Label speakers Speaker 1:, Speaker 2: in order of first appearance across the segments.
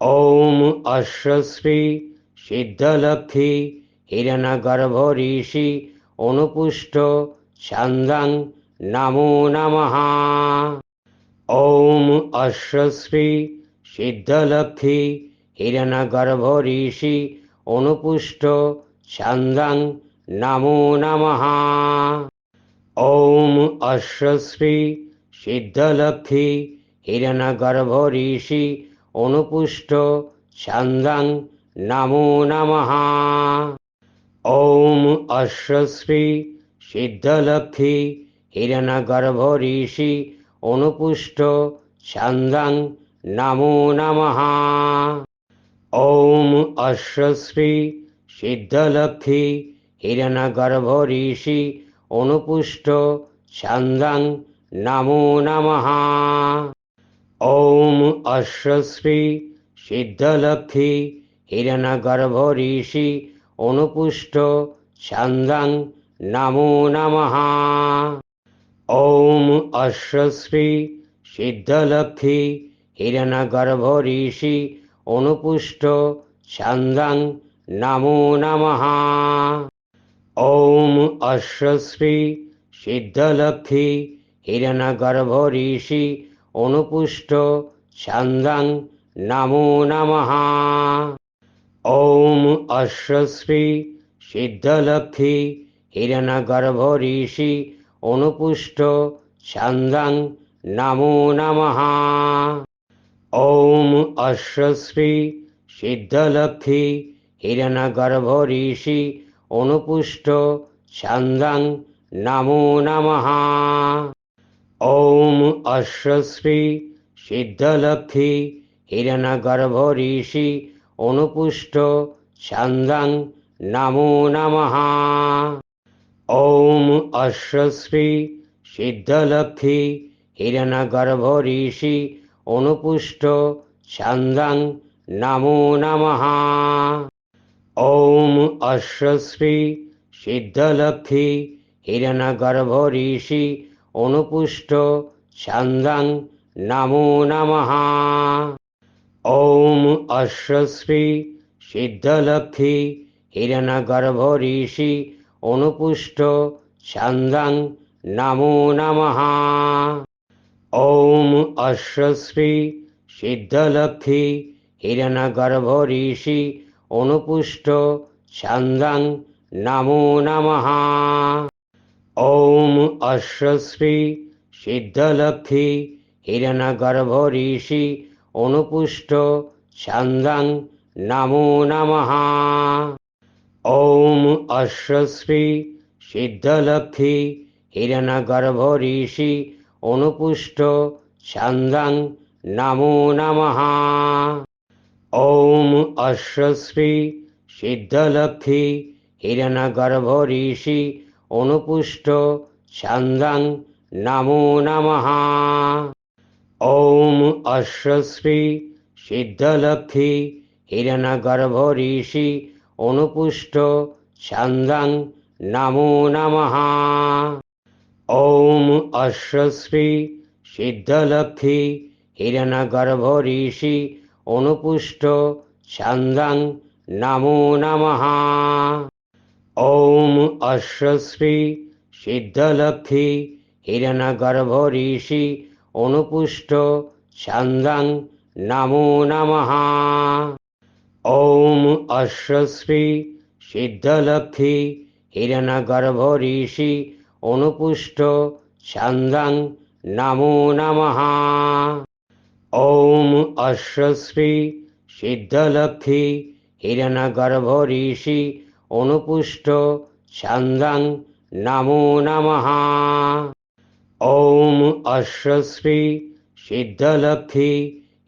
Speaker 1: ॐ अश्वश्री সিদ্ধলক্ষ্মী হিরণগর্ভ ঋষি অনুপুষ্ট ছন্দাং নমো নমঃ ॐ অশ্বশ্রী সিদ্ধলক্ষ্মী হিরণগর্ভ ঋষি অনুপুষ্ট ছন্দাং নমো নমঃ ॐ অশ্বশ্রী সিদ্ধলক্ষ্মী হিরণগর্ভ ঋষি অনুপুষ্ট ছন্দাং নমো নমঃ। ॐ অশ্বশ্রী সিদ্ধলক্ষ্মী হিরণগর্ভ ঋষি অনুপুষ্ট ছন্দাং নমো নমঃ। ॐ অশ্বশ্রী সিদ্ধলক্ষ্মী হিরণগর্ভ ঋষি অনুপুষ্ট ছন্দাং নমো নমঃ। ॐ অশ্বশ্রী সিদ্ধলক্ষ্মী হিরণগর্ভ ঋষি অনুপুষ্ট ছন্দাং নমো নমঃ ॐ অশ্বশ্রী সিদ্ধলক্ষ্মী হিরণগর্ভ ঋষি অনুপুষ্ট ছন্দাং নমো নমঃ ॐ অশ্বশ্রী সিদ্ধলক্ষ্মী হিরণগর্ভ ঋষি অনুপুষ্ট ছন্দাং নমো নমঃ। ॐ অশ্বশ্রী সিদ্ধলক্ষ্মী হিরণগর্ভ ঋষি অনুপুষ্ট ছন্দাং নমো নমঃ। ॐ অশ্বশ্রী সিদ্ধলক্ষ্মী হিরণগর্ভ ঋষি অনুপুষ্ট ছন্দাং নমো নমঃ। ॐ অশ্বশ্রী সিদ্ধলক্ষ্মী হিরণগর্ভ ঋষি অনুপুষ্ট ছন্দাং নমো নমঃ ॐ অশ্বশ্রী সিদ্ধলক্ষ্মী হিরণগর্ভ ঋষি অনুপুষ্ট ছন্দাং নমো নমঃ ॐ অশ্বশ্রী সিদ্ধলক্ষ্মী হিরণগর্ভ ঋষি অনুপুষ্ট ছন্দাং নমো নমঃ। ॐ অশ্বশ্রী সিদ্ধলক্ষ্মী হিরণগর্ভ ঋষি অনুপুষ্ট ছন্দাং নমো নমঃ। ॐ অশ্বশ্রী সিদ্ধলক্ষ্মী হিরণগর্ভ ঋষি অনুপুষ্ট ছন্দাং নমো নমঃ। ॐ অশ্বশ্রী সিদ্ধলক্ষ্মী হিরণগর্ভ ঋষি অনুপুষ্ট ছন্দাং নমো নমঃ ॐ অশ্বশ্রী সিদ্ধলক্ষ্মী হিরণগর্ভ ঋষি অনুপুষ্ট ছন্দাং নমো নমঃ ॐ অশ্বশ্রী সিদ্ধলক্ষ্মী হিরণগর্ভ ঋষি অনুপুষ্ট ছন্দাং নমো নমঃ। ॐ অশ্বশ্রী সিদ্ধলক্ষ্মী হিরণগর্ভ ঋষি অনুপুষ্ট ছন্দাং নমো নমঃ। ॐ অশ্বশ্রী সিদ্ধলক্ষ্মী হিরণগর্ভ ঋষি অনুপুষ্ট ছন্দাং নমো নমঃ। ॐ অশ্বশ্রী সিদ্ধলক্ষ্মী হিরণগর্ভ ঋষি অনুপুষ্ট ছন্দাং নমো নমঃ ॐ অশ্বশ্রী সিদ্ধলক্ষ্মী হিরণগর্ভ ঋষি অনুপুষ্ট ছন্দাং নমো নমঃ ॐ অশ্বশ্রী সিদ্ধলক্ষ্মী হিরণগর্ভ ঋষি অনুপুষ্ট ছন্দাং নমো নমঃ। ॐ অশ্বশ্রী সিদ্ধলক্ষ্মী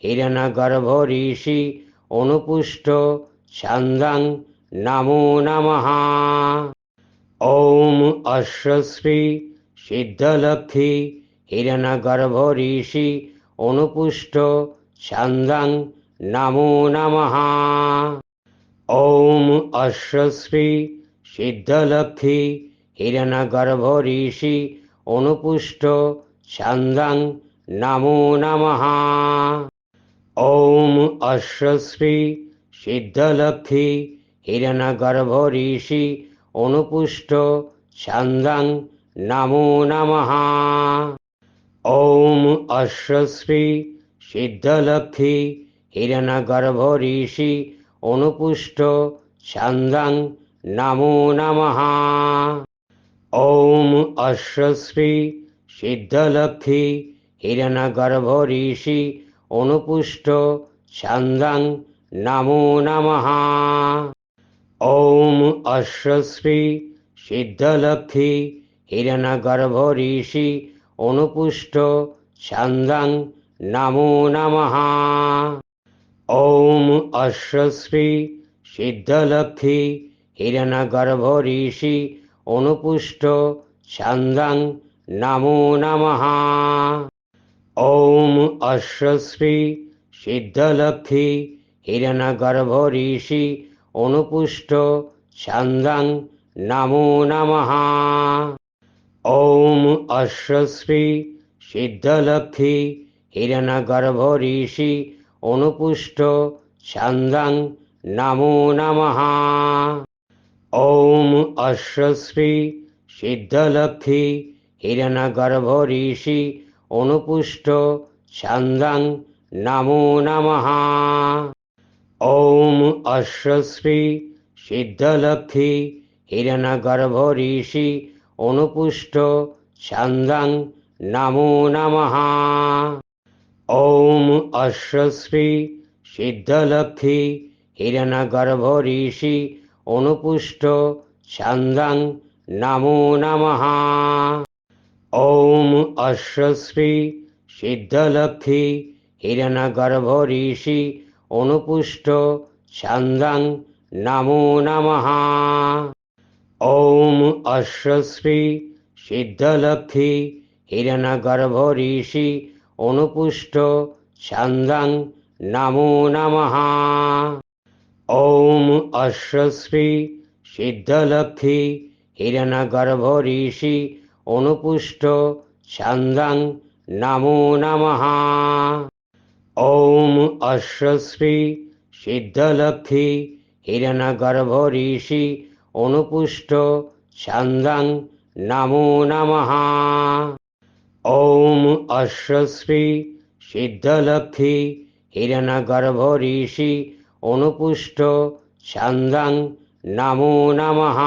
Speaker 1: হিরণগর্ভ ঋষি অনুপুষ্ট ছন্দাং নমো নমঃ। ॐ অশ্বশ্রী সিদ্ধলক্ষ্মী হিরণগর্ভ ঋষি অনুপুষ্ট ছন্দাং নমো নমঃ। ॐ অশ্বশ্রী সিদ্ধলক্ষ্মী হিরণগর্ভ ঋষি অনুপুষ্ট ছন্দাং নমো নমঃ ॐ अश्वश्री সিদ্ধলক্ষ্মী হিরণগর্ভ ঋষি অনুপুষ্ট ছন্দাং নমো নমঃ ॐ अश्वश्री সিদ্ধলক্ষ্মী হিরণগর্ভ ঋষি অনুপুষ্ট ছন্দং নমো নম। ওম অশ্বশ্রী সিদ্ধলক্ষ্মী হিরণগর্ভ ঋষি অনুপুষ্ট ছন্দং নমো নম। ওম অশ্বশ্রী সিদ্ধলক্ষ্মী হিরণগর্ভ ঋষি অনুপুষ্ট ছন্দং নমো নম। ॐ अश्वश्री সিদ্ধলক্ষ্মী হিরণগর্ভ ঋষি অনুপুষ্ট ছন্দাং নমো নমঃ ॐ अश्वश्री সিদ্ধলক্ষ্মী হিরণগর্ভ ঋষি অনুপুষ্ট ছন্দাং নমো নমঃ ॐ अश्वश्री সিদ্ধলক্ষ্মী হিরণগর্ভ ঋষি অনুপুষ্ট ছন্দং নমো নম। ওম অশ্বশ্রী সিদ্ধলক্ষ্মী হিরণগর্ভ ঋষি অনুপুষ্ট ছন্দং নমো নম। ওম অশ্বশ্রী সিদ্ধলক্ষ্মী হিরণগর্ভ ঋষি অনুপুষ্ট ছন্দং নমো নম। ॐ अश्वश्री সিদ্ধলক্ষ্মী হিরণগর্ভ ঋষি অনুপুষ্ট ছন্দাং নমো নমঃ ॐ अश्वश्री সিদ্ধলক্ষ্মী হিরণগর্ভ ঋষি অনুপুষ্ট ছন্দাং নমো নমঃ ॐ अश्वश्री সিদ্ধলক্ষ্মী হিরণগর্ভ ঋষি অনুপুষ্ট ছান্দাং নমো নম। ওম অশ্বশ্রী সিদ্ধলক্ষ্মী হিরণগর্ভ ঋষি অনুপুষ্ট ছান্দাং নমো নম। ওম অশ্বশ্রী সিদ্ধলক্ষ্মী হিরণগর্ভ ঋষি অনুপুষ্ট ছন্দং নমো নম। ॐ अश्वश्री সিদ্ধলক্ষ্মী হিরণগর্ভ ঋষি অনুপুষ্ট ছন্দাং নমো নমঃ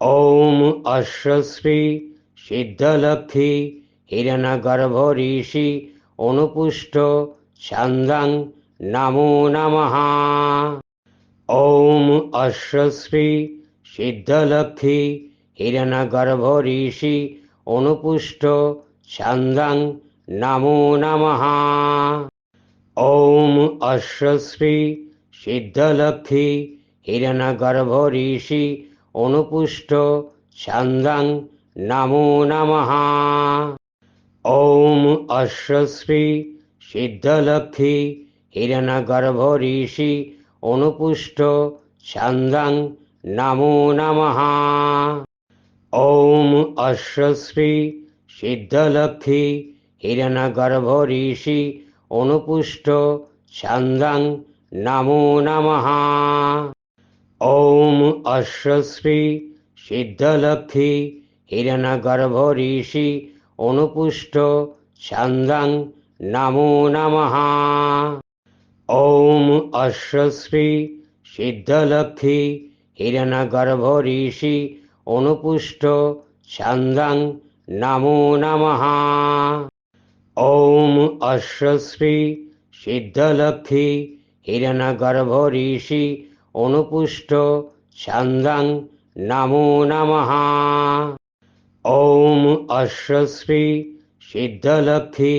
Speaker 1: ॐ अश्वश्री সিদ্ধলক্ষ্মী হিরণগর্ভ ঋষি অনুপুষ্ট ছন্দাং নমো নমঃ ॐ अश्वश्री সিদ্ধলক্ষ্মী হিরণগর্ভ ঋষি অনুপুষ্ট ছন্দং নমো নম। ওম অশ্বশ্রী সিদ্ধলক্ষ্মী হিরণগর্ভ ঋষি অনুপুষ্ট ছন্দং নমো নম। ওম অশ্বশ্রী সিদ্ধলক্ষ্মী হিরণগর্ভ ঋষি অনুপুষ্ট ছন্দং নমো নম। ॐ अश्वश्री সিদ্ধলক্ষ্মী হিরণগর্ভ ঋষি অনুপুষ্ট ছন্দাং নমো নমঃ ॐ अश्वश्री সিদ্ধলক্ষ্মী হিরণগর্ভ ঋষি অনুপুষ্ট ছন্দাং নমো নমঃ ॐ अश्वश्री সিদ্ধলক্ষ্মী হিরণগর্ভ ঋষি অনুপুষ্ট ছন্দং নমো নম। ওম অশ্বশ্রী সিদ্ধলক্ষ্মী হিরণগর্ভ ঋষি অনুপুষ্ট ছন্দং নমো নম। ওম অশ্বশ্রী সিদ্ধলক্ষ্মী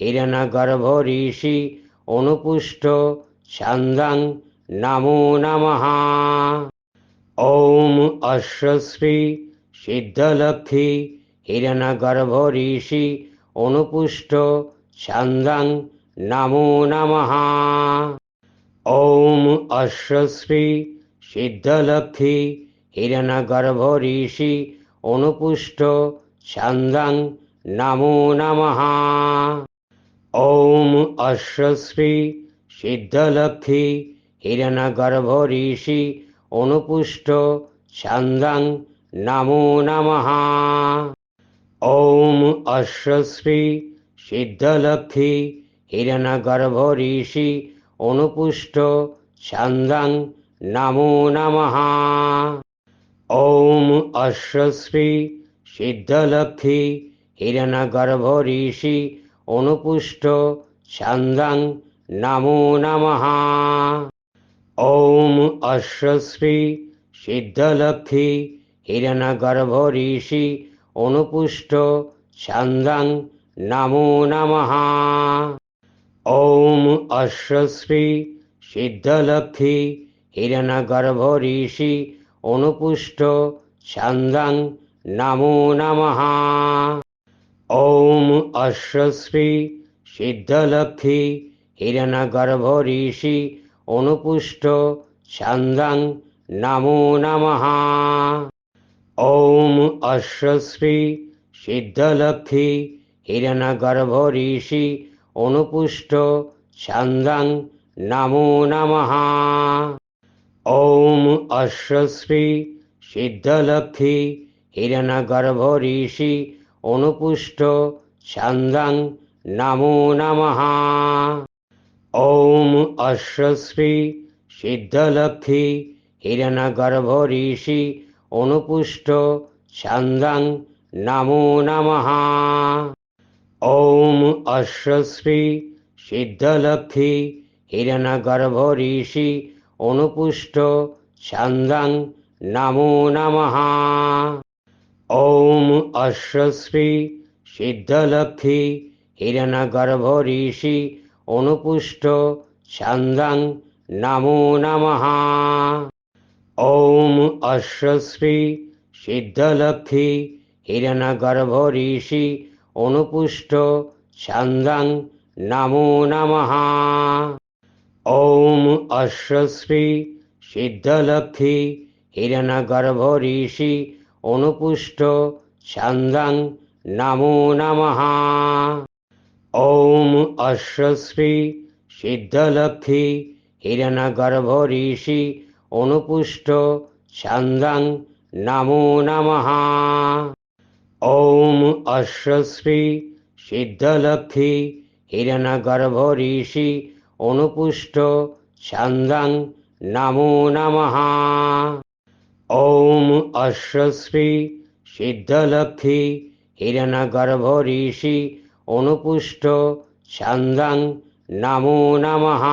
Speaker 1: হিরণগর্ভ ঋষি অনুপুষ্ট ছন্দং নমো নম। ॐ अश्वश्री সিদ্ধলক্ষ্মী হিরণগর্ভ ঋষি অনুপুষ্ট ছন্দাং নমো নমঃ ॐ अश्वश्री সিদ্ধলক্ষ্মী হিরণগর্ভ ঋষি অনুপুষ্ট ছন্দাং নমো নমঃ ॐ अश्वश्री সিদ্ধলক্ষ্মী হিরণগর্ভ ঋষি অনুপুষ্ট ছন্দাং নমো নমঃ। ॐ অশ্বশ্রী সিদ্ধলক্ষ্মী হিরণগর্ভ ঋষি অনুপুষ্ট ছন্দাং নমো নমঃ। ॐ অশ্বশ্রী সিদ্ধলক্ষ্মী হিরণগর্ভ ঋষি অনুপুষ্ট ছন্দাং নমো নমঃ। ॐ অশ্বশ্রী সিদ্ধলক্ষ্মী হিরণগর্ভ ঋষি অনুপুষ্ট ছন্দাং নমো নমঃ ॐ অশ্বশ্রী সিদ্ধলক্ষ্মী হিরণগর্ভ ঋষি অনুপুষ্ট ছন্দাং নমো নমঃ ॐ অশ্বশ্রী সিদ্ধলক্ষ্মী হিরণগর্ভ ঋষি অনুপুষ্ট ছন্দাং নমো নমঃ। ॐ অশ্বশ্রী সিদ্ধলক্ষ্মী হিরণগর্ভ ঋষি অনুপুষ্ট ছন্দাং নমো নমঃ। ॐ অশ্বশ্রী সিদ্ধলক্ষ্মী হিরণগর্ভ ঋষি অনুপুষ্ট ছন্দাং নমো নমঃ। ॐ অশ্বশ্রী সিদ্ধলক্ষ্মী হিরণগর্ভ ঋষি অনুপুষ্ট ছন্দাং নমো নমঃ ॐ অশ্বশ্রী সিদ্ধলক্ষ্মী হিরণগর্ভ ঋষি অনুপুষ্ট ছন্দাং নমো নমঃ ॐ অশ্বশ্রী সিদ্ধলক্ষ্মী হিরণগর্ভ ঋষি অনুপুষ্ট ছন্দাং নমো নমঃ। ॐ অশ্বশ্রী সিদ্ধলক্ষ্মী হিরণগর্ভ ঋষি অনুপুষ্ট ছন্দাং নমো নমঃ। ॐ অশ্বশ্রী সিদ্ধলক্ষ্মী হিরণগর্ভ ঋষি অনুপুষ্ট ছন্দাং নমো নমঃ। ॐ অশ্বশ্রী সিদ্ধলক্ষ্মী হিরণগর্ভ ঋষি অনুপুষ্ট ছন্দাং নমো নমঃ ॐ অশ্বশ্রী সিদ্ধলক্ষ্মী হিরণগর্ভ ঋষি অনুপুষ্ট ছন্দাং নমো নমঃ ॐ অশ্বশ্রী সিদ্ধলক্ষ্মী হিরণগর্ভ ঋষি অনুপুষ্ট ছন্দং নমো নমঃ